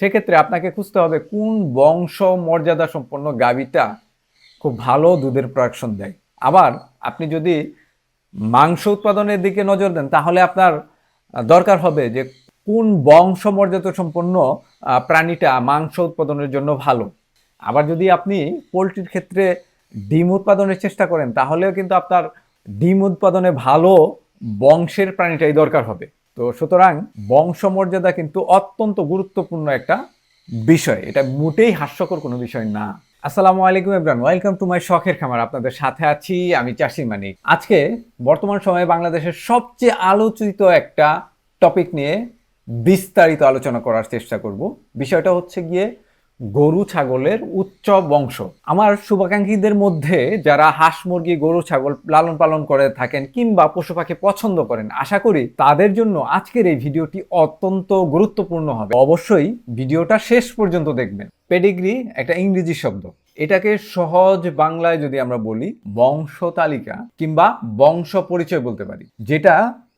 সেক্ষেত্রে আপনাকে খুঁজতে হবে কোন বংশ মর্যাদা সম্পন্ন গাভীটা খুব ভালো দুধের প্রোডাকশন দেয়। আবার আপনি যদি মাংস উৎপাদনের দিকে নজর দেন, তাহলে আপনার দরকার হবে যে কোন বংশ মর্যাদা সম্পন্ন প্রাণীটা মাংস উৎপাদনের জন্য ভালো। আবার যদি আপনি পোলট্রির ক্ষেত্রে ডিম উৎপাদনের চেষ্টা করেন, তাহলেও কিন্তু আপনার ডিম উৎপাদনে ভালো বংশের প্রাণীটাই দরকার হবে। তো সুতরাং বংশমর্যাদা কিন্তু অত্যন্ত গুরুত্বপূর্ণ একটা বিষয়। এটা মোটেই হাস্যকর কোনো বিষয় না। আসসালামু আলাইকুম ইমরান ওয়েলকাম টু মাই শখের খামার। আপনাদের সাথে আছি আমি চাষি মানিক। আজকে বর্তমান সময়ে বাংলাদেশের সবচেয়ে আলোচিত একটা টপিক নিয়ে বিস্তারিত আলোচনা করার চেষ্টা করব। বিষয়টা হচ্ছে গিয়ে গরু ছাগলের উচ্চ বংশ। আমার শুভাকাঙ্ক্ষীদের মধ্যে যারা হাঁস, মুরগি, গরু, ছাগল লালন পালন করে থাকেন কিংবা পশু পাখি পছন্দ করেন, আশা করি তাদের জন্য আজকের এই ভিডিওটি অত্যন্ত গুরুত্বপূর্ণ হবে। অবশ্যই ভিডিওটা শেষ পর্যন্ত দেখবেন। পেডিগ্রি একটা ইংরেজি শব্দ। এটাকে সহজ বাংলায় যদি আমরা বলি, বংশ তালিকা কিংবা বংশ পরিচয় বলতে পারি, যেটা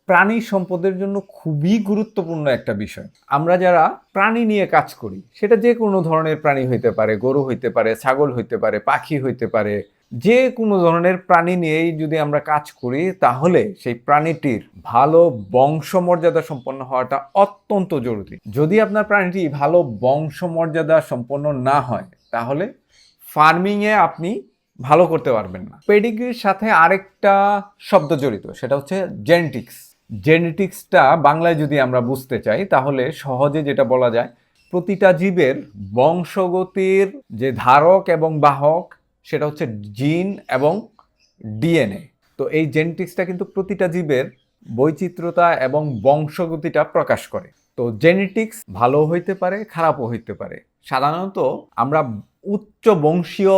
প্রাণী সম্পদের জন্য খুবই গুরুত্বপূর্ণ একটা বিষয়। আমরা যারা প্রাণী নিয়ে কাজ করি, সেটা যে কোনো ধরনের প্রাণী হইতে পারে, গরু হইতে পারে, ছাগল হইতে পারে, পাখি হইতে পারে, যে কোনো ধরনের প্রাণী নিয়েই যদি আমরা কাজ করি, তাহলে সেই প্রাণীটির ভালো বংশমর্যাদা সম্পন্ন হওয়াটা অত্যন্ত জরুরি। যদি আপনার প্রাণীটি ভালো বংশমর্যাদা সম্পন্ন না হয়, তাহলে ফার্মিংয়ে আপনি ভালো করতে পারবেন না। পেডিগ্রির সাথে আরেকটা শব্দ জড়িত, সেটা হচ্ছে জেনেটিক্স। জেনেটিক্সটা বাংলায় যদি আমরা বুঝতে চাই, তাহলে সহজে যেটা বলা যায়, প্রতিটা জীবের বংশগতির যে ধারক এবং বাহক, সেটা হচ্ছে জিন এবং ডিএনএ। তো এই জেনেটিক্সটা কিন্তু প্রতিটা জীবের বৈচিত্র্যতা এবং বংশগতিটা প্রকাশ করে। তো জেনেটিক্স ভালো হইতে পারে, খারাপও হইতে পারে। সাধারণত আমরা উচ্চ বংশীয়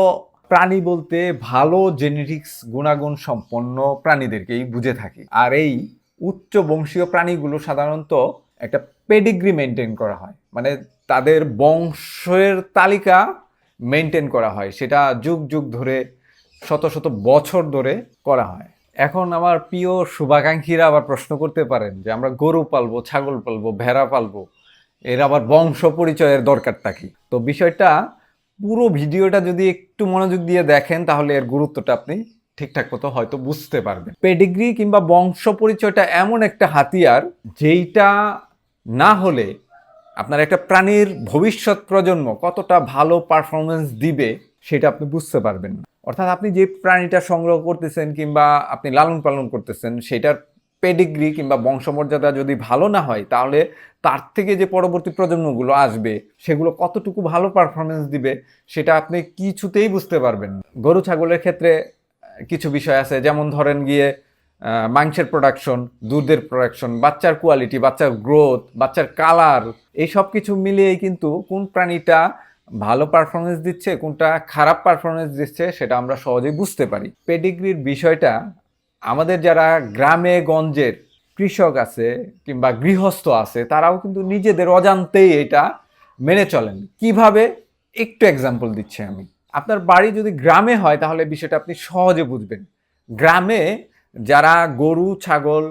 প্রাণী বলতে ভালো জেনেটিক্স গুণাগুণ সম্পন্ন প্রাণীদেরকেই বুঝে থাকি। আর এই উচ্চ বংশীয় প্রাণীগুলো সাধারণত একটা পেডিগ্রি মেনটেন করা হয়। মানে তাদের বংশের তালিকা মেনটেন করা হয়। সেটা যুগ যুগ ধরে, শত শত বছর ধরে করা হয়। এখন আমার প্রিয় শুভাকাঙ্ক্ষীরা আবার প্রশ্ন করতে পারেন যে আমরা গরু পালবো, ছাগল পালবো, ভেড়া পালবো, এর আবার বংশ পরিচয়ের দরকারটা কি? তো বিষয়টা, পুরো ভিডিওটা যদি একটু মনোযোগ দিয়ে দেখেন তাহলে এর গুরুত্বটা আপনি ঠিকঠাক মতো হয়তো বুঝতে পারবে। পেডিগ্রি কিংবা বংশ পরিচয়টা এমন একটা হাতিয়ার, যেইটা না হলে আপনার একটা প্রাণীর ভবিষ্যৎ প্রজন্ম কতটা ভালো পারফরমেন্স দিবে, সেটা আপনি বুঝতে পারবেন না। অর্থাৎ আপনি যে প্রাণীটা সংগ্রহ করতেছেন কিংবা আপনি লালন পালন করতেছেন, সেটার পেডিগ্রি কিংবা বংশমর্যাদা যদি ভালো না হয়, তাহলে তার থেকে যে পরবর্তী প্রজন্মগুলো আসবে, সেগুলো কতটুকু ভালো পারফরমেন্স দিবে, সেটা আপনি কিছুতেই বুঝতে পারবেন গরু, ছাগলের ক্ষেত্রে কিছু বিষয় আছে, যেমন ধরেন গিয়ে মাংসের প্রোডাকশন দুধের প্রোডাকশন বাচ্চার কোয়ালিটি বাচ্চার গ্রোথ বাচ্চার কালার এই সব কিছু মিলিয়েই কিন্তু কোন প্রাণীটা ভালো পারফরমেন্স দিচ্ছে, কোনটা খারাপ পারফরমেন্স দিচ্ছে, সেটা আমরা সহজেই বুঝতে পারি। পেডিগ্রির বিষয়টা, আমাদের যারা গ্রামে গঞ্জের কৃষক আছে কিংবা গৃহস্থ আছে, তারাও কিন্তু নিজেদের অজান্তেই এটা মেনে চলেন। কীভাবে? একটু এক্সাম্পল দিচ্ছি আমি। আপনার বাড়ি যদি গ্রামে হয়, তাহলে বিষয়টা আপনি সহজে বুঝবেন। গ্রামে যারা গরু, ছাগল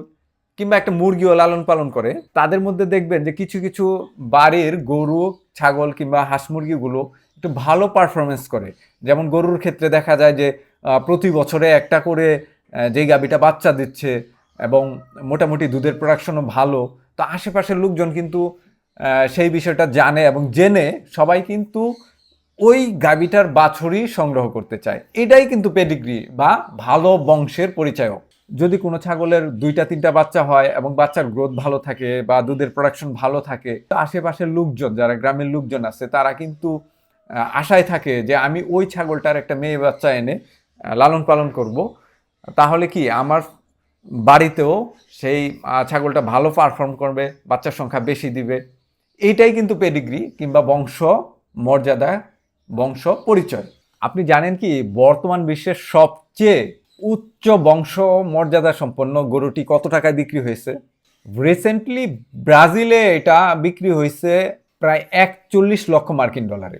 কিংবা একটা মুরগিও লালন পালন করে, তাদের মধ্যে দেখবেন যে কিছু কিছু বাড়ির গরু, ছাগল কিংবা হাঁস মুরগিগুলো একটু ভালো পারফরমেন্স করে। যেমন গরুর ক্ষেত্রে দেখা যায় যে প্রতি বছরে একটা করে যেই গাবিটা বাচ্চা দিচ্ছে এবং মোটামুটি দুধের প্রোডাকশনও ভালো, তো আশেপাশের লোকজন কিন্তু সেই বিষয়টা জানে এবং জেনে সবাই কিন্তু ওই গাবিটার বাছুরই সংগ্রহ করতে চায়। এটাই কিন্তু পেডিগ্রি বা ভালো বংশের পরিচয়ক। যদি কোনো ছাগলের দুইটা, তিনটা বাচ্চা হয় এবং বাচ্চার গ্রোথ ভালো থাকে বা দুধের প্রোডাকশন ভালো থাকে, তো আশেপাশের লোকজন, যারা গ্রামের লোকজন আছে, তারা কিন্তু আশায় থাকে যে আমি ওই ছাগলটার একটা মেয়ে বাচ্চা এনে লালন পালন করব। তাহলে কি আমার বাড়িতেও সেই ছাগলটা ভালো পারফর্ম করবে, বাচ্চার সংখ্যা বেশি দিবে। এইটাই কিন্তু পেডিগ্রি কিংবা বংশ মর্যাদা বংশ পরিচয়। আপনি জানেন কি, বর্তমান বিশ্বের সবচেয়ে উচ্চ বংশ মর্যাদা সম্পন্ন গরুটি কত টাকায় বিক্রি হয়েছে? রিসেন্টলি ব্রাজিলে এটা বিক্রি হয়েছে প্রায় একচল্লিশ লক্ষ মার্কিন ডলারে।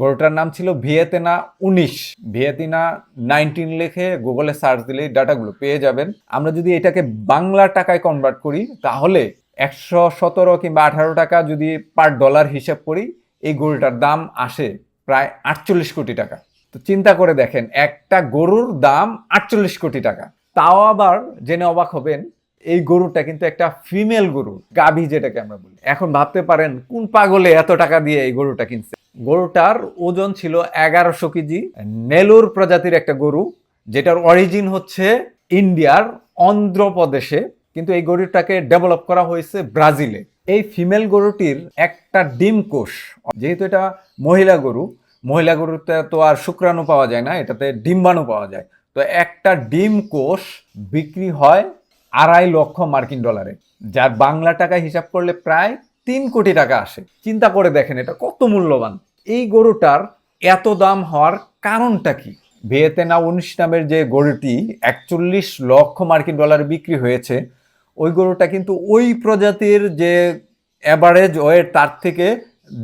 গরুটার নাম ছিল ভিয়েতেনা উনিশ। ভিয়েতিনা নাইনটিন লিখে গুগলে সার্চ দিলে ডাটাগুলো পেয়ে যাবেন। আমরা যদি এটাকে বাংলা টাকায় কনভার্ট করি, তাহলে একশো সতেরো কিংবা আঠারো টাকা যদি পার ডলার হিসাব করি, এই গরুটার দাম আসে প্রায় আটচল্লিশ কোটি টাকা। তো চিন্তা করে দেখেন, একটা গরুর দাম আটচল্লিশ কোটি টাকা। তাও আবার জেনে অবাক হবেন, এই গরুটা কিন্তু একটা ফিমেল গরু, গাভী যেটাকে আমরা বলি। এখন ভাবতে পারেন, কোন পাগলে এত টাকা দিয়ে এই গরুটা কিনছে? গরুটার ওজন ছিল এগারোশো কেজি। নেলুর প্রজাতির একটা গরু, যেটার অরিজিন হচ্ছে ইন্ডিয়ার অন্ধ্রপ্রদেশে, কিন্তু এই গরুটাকে ডেভেলপ করা হয়েছে ব্রাজিলে। এই ফিমেল গরুটির একটা ডিম কোষ, যেহেতু এটা মহিলা গরু মহিলা গরুতে তো আর শুক্রাণু পাওয়া যায় না, এটাতে ডিম্বাণু পাওয়া যায়। তো একটা ডিম কোষ বিক্রি হয় আড়াই লক্ষ মার্কিন ডলারে, যার বাংলা টাকায় হিসাব করলে প্রায় তিন কোটি টাকা আসে। চিন্তা করে দেখেন এটা কত মূল্যবান। এই গরুটার এত দাম হওয়ার কারণটা কি? ভিয়েতেনা উনিশ নামের যে গরুটি একচল্লিশ লক্ষ মার্কিন ডলারে বিক্রি হয়েছে, ওই গরুটা কিন্তু ওই প্রজাতির যে অ্যাভারেজ ওয়েট তার থেকে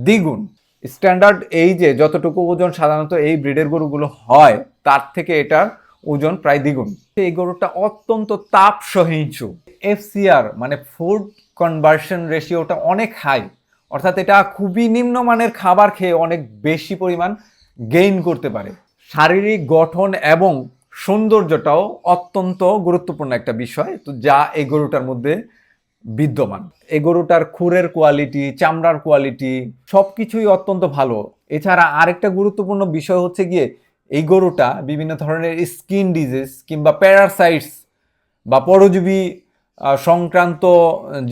দ্বিগুণ। স্ট্যান্ডার্ড এই যে যতটুকু ওজন সাধারণত এই ব্রিডের গরুগুলো হয়, তার থেকে এটার ওজন প্রায় দ্বিগুণ। এই গরুটা অত্যন্ত তাপ সহিংসু এফসিআর মানে ফুড কনভার্সন রেশিওটা অনেক হাই। অর্থাৎ এটা খুবই নিম্নমানের খাবার খেয়ে অনেক বেশি পরিমাণ গেইন করতে পারে। শারীরিক গঠন এবং সৌন্দর্যটাও অত্যন্ত গুরুত্বপূর্ণ একটা বিষয়। তো যা এই গরুটার মধ্যে বিদ্যমান। এই গরুটার খুরের কোয়ালিটি চামড়ার কোয়ালিটি সব কিছুই অত্যন্ত ভালো। এছাড়া আরেকটা গুরুত্বপূর্ণ বিষয় হচ্ছে গিয়ে এই গরুটা বিভিন্ন ধরনের স্কিন ডিজিজ কিংবা প্যারাসাইটস বা পরজীবী সংক্রান্ত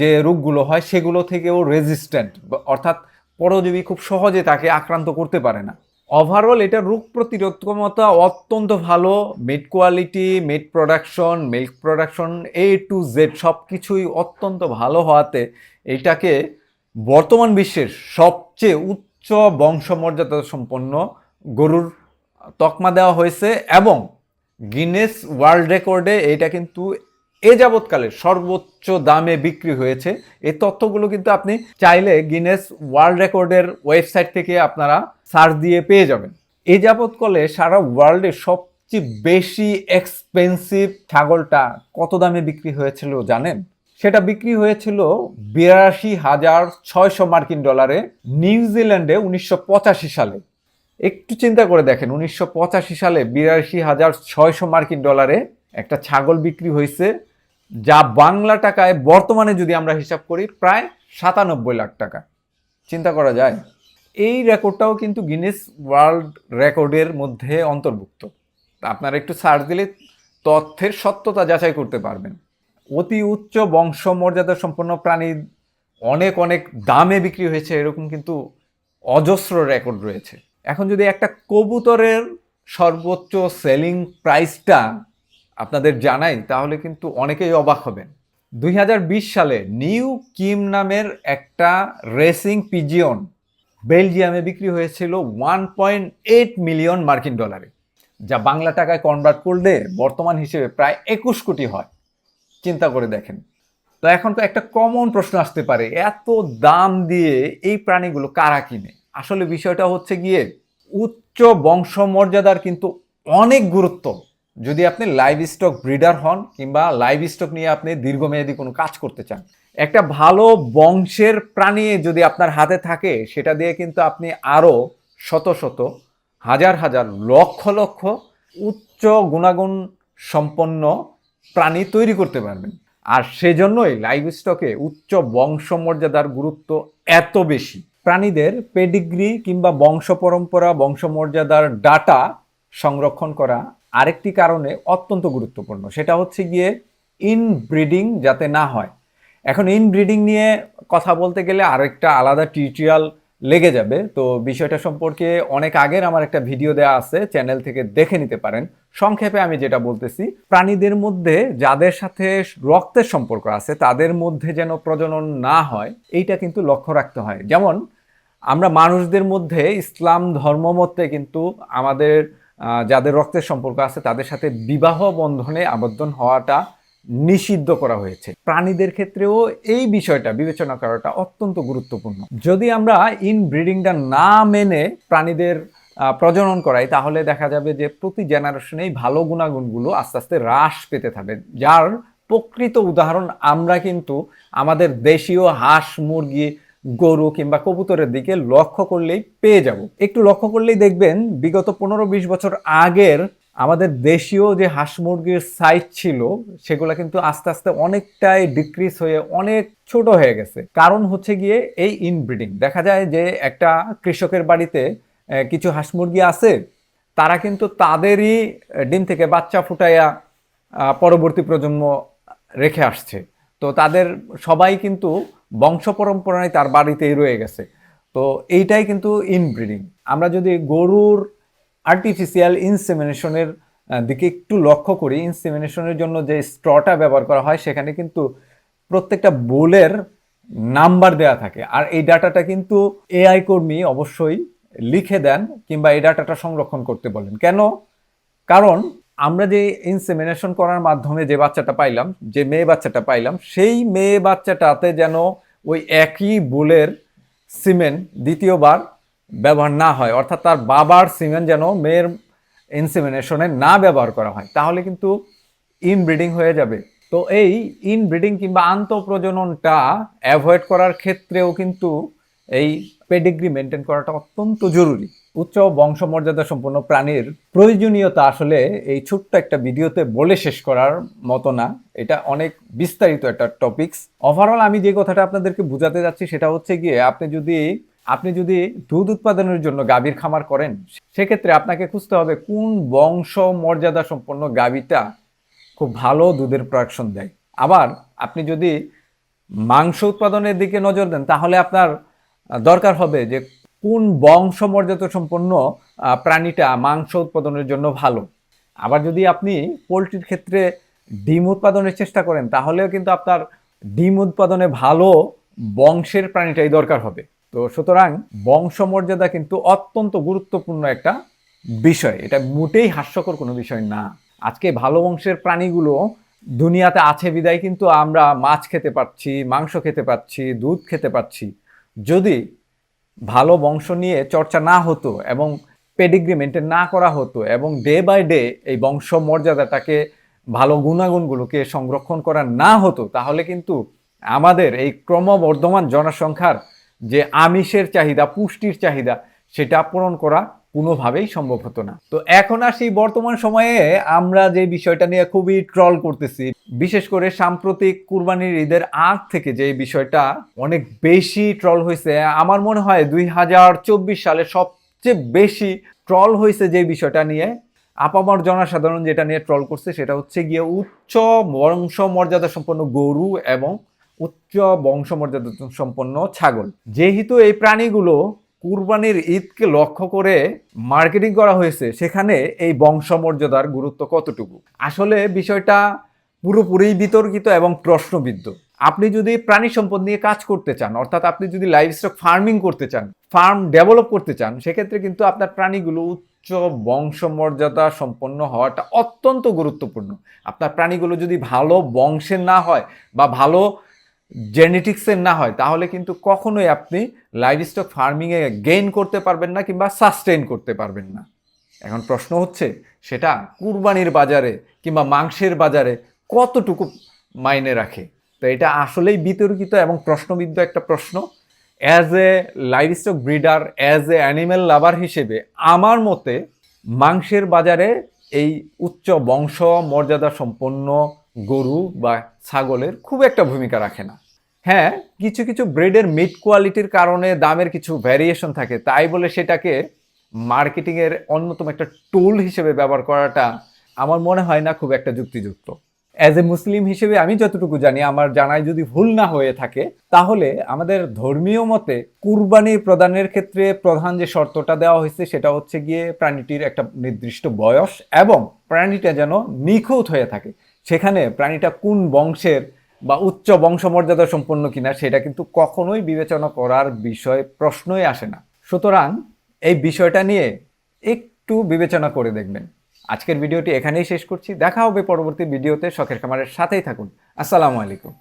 যে রোগগুলো হয় সেগুলো থেকেও রেজিস্ট্যান্ট অর্থাৎ পরজীবী খুব সহজে তাকে আক্রান্ত করতে পারে না। ওভারঅল এটা রোগ প্রতিরোধ ক্ষমতা অত্যন্ত ভালো। Meat quality meat production milk production A to Z সব কিছুই অত্যন্ত ভালো হওয়াতে এটাকে বর্তমান বিশ্বের সবচেয়ে উচ্চ বংশমর্যাদা সম্পন্ন গরুর তকমা দেওয়া হয়েছে এবং গিনেস ওয়ার্ল্ড রেকর্ডে এটা কিন্তু এ যাবৎকালে সর্বোচ্চ দামে বিক্রি হয়েছে। এই তথ্যগুলো কিন্তু আপনি চাইলে গিনেস ওয়ার্ল্ড রেকর্ডের ওয়েবসাইট থেকে আপনারা সার্চ দিয়ে পেয়ে যাবেন। এ যাবৎকালে সারা ওয়ার্ল্ডে সবচেয়ে বেশি এক্সপেন্সিভ ছাগলটা কত দামে বিক্রি হয়েছিল জানেন? সেটা বিক্রি হয়েছিল বিরাশি হাজার ছয়শো মার্কিন ডলারে নিউজিল্যান্ডে উনিশশো পঁচাশি সালে। একটু চিন্তা করে দেখেন, উনিশশো পঁচাশি সালে বিরাশি হাজার ছয়শো মার্কিন ডলারে একটা ছাগল বিক্রি হয়েছে, যা বাংলা টাকায় বর্তমানে যদি আমরা হিসাব করি প্রায় সাতানব্বই লাখ টাকা। চিন্তা করা যায়? এই রেকর্ডটাও কিন্তু গিনেস ওয়ার্ল্ড রেকর্ডের মধ্যে অন্তর্ভুক্ত। আপনারা একটু সার্চ দিলে তথ্যের সত্যতা যাচাই করতে পারবেন। অতি উচ্চ বংশমর্যাদা সম্পন্ন প্রাণী অনেক অনেক দামে বিক্রি হয়েছে, এরকম কিন্তু অজস্র রেকর্ড রয়েছে। এখন যদি একটা কবুতরের সর্বোচ্চ সেলিং প্রাইসটা আপনাদের জানাই, তাহলে কিন্তু অনেকেই অবাক হবেন। দুই হাজার বিশ সালে নিউ কিম নামের একটা রেসিং পিজিয়ন বেলজিয়ামে বিক্রি হয়েছিল ওয়ান পয়েন্ট এইট মিলিয়ন মার্কিন ডলারে, যা বাংলা টাকায় কনভার্ট করলে বর্তমান হিসেবে প্রায় একুশ কোটি হয়। চিন্তা করে দেখেন। তো এখন তো একটা কমন প্রশ্ন আসতে পারে, এত দাম দিয়ে এই প্রাণীগুলো কারা কিনে? আসলে বিষয়টা হচ্ছে গিয়ে উচ্চ বংশমর্যাদার কিন্তু অনেক গুরুত্ব। যদি আপনি লাইভ স্টক ব্রিডার হন কিংবা লাইভ স্টক নিয়ে আপনি দীর্ঘমেয়াদী কোনো কাজ করতে চান, একটা ভালো বংশের প্রাণী যদি আপনার হাতে থাকে, সেটা দিয়ে কিন্তু আপনি আরও শত শত, হাজার হাজার, লক্ষ লক্ষ উচ্চ গুণাগুণ সম্পন্ন প্রাণী তৈরি করতে পারবেন। আর সেজন্যই লাইভ স্টকে উচ্চ বংশমর্যাদার গুরুত্ব এত বেশি। প্রাণীদের পেডিগ্রি কিংবা বংশ পরম্পরা, বংশমর্যাদার ডাটা সংরক্ষণ করা আরেকটি কারণে অত্যন্ত গুরুত্বপূর্ণ। সেটা হচ্ছে গিয়ে ইনব্রিডিং যাতে না হয়। এখন ইনব্রিডিং নিয়ে কথা বলতে গেলে আরেকটা আলাদা টিউটোরিয়াল লেগে যাবে। তো বিষয়টা সম্পর্কে অনেক আগের আমার একটা ভিডিও দেওয়া আছে চ্যানেল থেকে দেখে নিতে পারেন। সংক্ষেপে আমি যেটা বলতেছি, প্রাণীদের মধ্যে যাদের সাথে রক্তের সম্পর্ক আছে, তাদের মধ্যে যেন প্রজনন না হয়, এইটা কিন্তু লক্ষ্য রাখতে হয়। যেমন, আমরা মানুষদের মধ্যে ইসলাম ধর্মমতে কিন্তু আমাদের যাদের রক্তের সম্পর্ক আছে, তাদের সাথে বিবাহ বন্ধনে আবদ্ধ হওয়াটা নিষিদ্ধ করা হয়েছে। প্রাণীদের ক্ষেত্রেও এই বিষয়টা বিবেচনা করাটা অত্যন্ত গুরুত্বপূর্ণ। যদি আমরা ইনব্রিডিংটা না মেনে প্রাণীদের প্রজনন করাই, তাহলে দেখা যাবে যে প্রতি জেনারেশনেই ভালো গুণাগুণগুলো আস্তে আস্তে হ্রাস পেতে থাকবে। যার প্রকৃত উদাহরণ আমরা কিন্তু আমাদের দেশীয় হাঁস মুরগি গরু কিংবা কবুতরের দিকে লক্ষ্য করলেই পেয়ে যাব। একটু লক্ষ্য করলেই দেখবেন বিগত পনেরো বিশ বছর আগের আমাদের দেশীয় যে হাঁস মুরগির সাইজ ছিল, সেগুলো কিন্তু আস্তে আস্তে অনেকটাই ডিক্রিজ হয়ে অনেক ছোট হয়ে গেছে। কারণ হচ্ছে গিয়ে এই ইনব্রিডিং দেখা যায় যে একটা কৃষকের বাড়িতে কিছু হাঁস মুরগি আছে, তারা কিন্তু তাদেরই ডিম থেকে বাচ্চা ফুটাইয়া পরবর্তী প্রজন্ম রেখে আসছে। তো তাদের সবাই কিন্তু বংশ পরম্পরায় তার বাড়িতেই রয়ে গেছে। তো এইটাই কিন্তু ইনব্রিডিং আমরা যদি গরুর আর্টিফিশিয়াল ইনসেমিনেশনের দিকে একটু লক্ষ্য করি ইনসেমিনেশনের জন্য যে স্ট্রটা ব্যবহার করা হয়, সেখানে কিন্তু প্রত্যেকটা বোলের নাম্বার দেওয়া থাকে। আর এই ডাটাটা কিন্তু এআই কর্মী অবশ্যই লিখে দেন কিংবা এই ডাটাটা সংরক্ষণ করতে বলেন। কেন? কারণ আমরা যে ইনসেমিনেশন করার মাধ্যমে যে বাচ্চাটা পাইলাম, যে মেয়ে বাচ্চাটা পাইলাম, সেই মেয়ে বাচ্চাটাতে যেন ওই একই বুলের সিমেন্ট দ্বিতীয়বার ব্যবহার না হয়, অর্থাৎ তার বাবার সিমেন্ট যেন মেয়ের ইনসেমিনেশনে না ব্যবহার করা হয়, তাহলে কিন্তু ইনব্রিডিং হয়ে যাবে। তো এই ইনব্রিডিং কিংবা আন্তঃপ্রজননটা অ্যাভয়েড করার ক্ষেত্রেও কিন্তু এই পেডিগ্রি মেনটেন করাটা অত্যন্ত জরুরি। উচ্চ বংশমর্যাদা সম্পন্ন প্রাণীর প্রয়োজনীয়তা আসলে এই ছোট্ট একটা ভিডিওতে বলে শেষ করার মতো না। এটা অনেক বিস্তারিত একটা টপিকস ওভারঅল আমি যে কথাটা আপনাদেরকে বোঝাতে যাচ্ছি সেটা হচ্ছে গিয়ে আপনি যদি আপনি যদি দুধ উৎপাদনের জন্য গাভীর খামার করেন, সেক্ষেত্রে আপনাকে খুঁজতে হবে কোন বংশ মর্যাদা সম্পন্ন গাভীটা খুব ভালো দুধের প্রোডাকশন দেয়। আবার আপনি যদি মাংস উৎপাদনের দিকে নজর দেন, তাহলে আপনার দরকার হবে যে কোন বংশ মর্যাদা সম্পন্ন প্রাণীটা মাংস উৎপাদনের জন্য ভালো? আবার যদি আপনি পোলট্রির ক্ষেত্রে ডিম উৎপাদনের চেষ্টা করেন, তাহলেও কিন্তু আপনার ডিম উৎপাদনে ভালো বংশের প্রাণীটাই দরকার হবে। তো সুতরাং বংশমর্যাদা কিন্তু অত্যন্ত গুরুত্বপূর্ণ একটা বিষয়। এটা মোটেই হাস্যকর কোনো বিষয় না। আজকে ভালো বংশের প্রাণীগুলো দুনিয়াতে আছে বিদায়, কিন্তু আমরা মাছ খেতে পাচ্ছি মাংস খেতে পাচ্ছি দুধ খেতে পাচ্ছি যদি ভালো বংশ নিয়ে চর্চা না হতো এবং পেডিগ্রি মেনটেন না করা হতো এবং ডে বাই ডে এই বংশ মর্যাদাটাকে, ভালো গুণাগুণগুলোকে সংরক্ষণ করা না হতো, তাহলে কিন্তু আমাদের এই ক্রমবর্ধমান জনসংখ্যার যে আমিষের চাহিদা, পুষ্টির চাহিদা, সেটা পূরণ করা কোনোভাবেই সম্ভব হতো না। তো এখন আর সেই বর্তমান সময়ে আমরা যে বিষয়টা নিয়ে খুবই ট্রল করতেছি, বিশেষ করে সাম্প্রতিক কুরবানির ঈদের আগ থেকে যে বিষয়টা অনেক বেশি ট্রল হয়েছে আমার মনে হয় দুই হাজার চব্বিশ সালে সবচেয়ে বেশি ট্রল হয়েছে যে বিষয়টা নিয়ে, আপামর জনসাধারণ যেটা নিয়ে ট্রল করছে সেটা হচ্ছে গিয়ে উচ্চ বংশ মর্যাদা সম্পন্ন গরু এবং উচ্চ বংশমর্যাদা সম্পন্ন ছাগল। যেহেতু এই প্রাণীগুলো কুরবানির ঈদকে লক্ষ্য করে মার্কেটিং করা হয়েছে, সেখানে এই বংশমর্যাদার গুরুত্ব কতটুকু? আসলে বিষয়টা পুরোপুরি বিতর্কিত এবং প্রশ্নবিদ্ধ। আপনি যদি প্রাণী সম্পদ নিয়ে কাজ করতে চান, অর্থাৎ আপনি যদি লাইভ স্টক ফার্মিং করতে চান, ফার্ম ডেভেলপ করতে চান, সেক্ষেত্রে কিন্তু আপনার প্রাণীগুলো উচ্চ বংশমর্যাদা সম্পন্ন হওয়াটা অত্যন্ত গুরুত্বপূর্ণ। আপনার প্রাণীগুলো যদি ভালো বংশের না হয় বা ভালো জেনেটিক্সের না হয়, তাহলে কিন্তু কখনোই আপনি লাইভ স্টক ফার্মিংয়ে গেইন করতে পারবেন না কিংবা সাস্টেইন করতে পারবেন না। এখন প্রশ্ন হচ্ছে, সেটা কুরবানির বাজারে কিংবা মাংসের বাজারে কতটুকু মাইনে রাখে? তো এটা আসলেই বিতর্কিত এবং প্রশ্নবিদ্ধ একটা প্রশ্ন। As a livestock breeder as a animal lover হিসেবে আমার মতে, মাংসের বাজারে এই উচ্চ বংশ, মর্যাদা সম্পন্ন গরু বা ছাগলের খুব একটা ভূমিকা রাখে না। হ্যাঁ কিছু কিছু ব্রেডের মিড কোয়ালিটির কারণে দামের কিছু ভ্যারিয়েশন থাকে, তাই বলে সেটাকে মার্কেটিংয়ের অন্যতম একটা টুল হিসেবে ব্যবহার করাটা আমার মনে হয় না খুব একটা যুক্তিযুক্ত। অ্যাজ এ মুসলিম হিসেবে আমি যতটুকু জানি, আমার জানায় যদি ভুল না হয়ে থাকে, তাহলে আমাদের ধর্মীয় মতে কুরবানি প্রদানের ক্ষেত্রে প্রধান যে শর্তটা দেওয়া হয়েছে, সেটা হচ্ছে গিয়ে প্রাণীটির একটা নির্দিষ্ট বয়স এবং প্রাণীটা যেন নিখুঁত হয়ে থাকে। সেখানে প্রাণীটা কোন বংশের বা উচ্চ বংশমর্যাদা সম্পন্ন কিনা সেটা কিন্তু কখনোই বিবেচনা করার বিষয় প্রশ্নই আসে না। সুতরাং এই বিষয়টা নিয়ে একটু বিবেচনা করে দেখবেন। আজকের ভিডিওটি এখানেই শেষ করছি। দেখা হবে পরবর্তী ভিডিওতে শখের খামারের সাথেই থাকুন। আসসালামু আলাইকুম।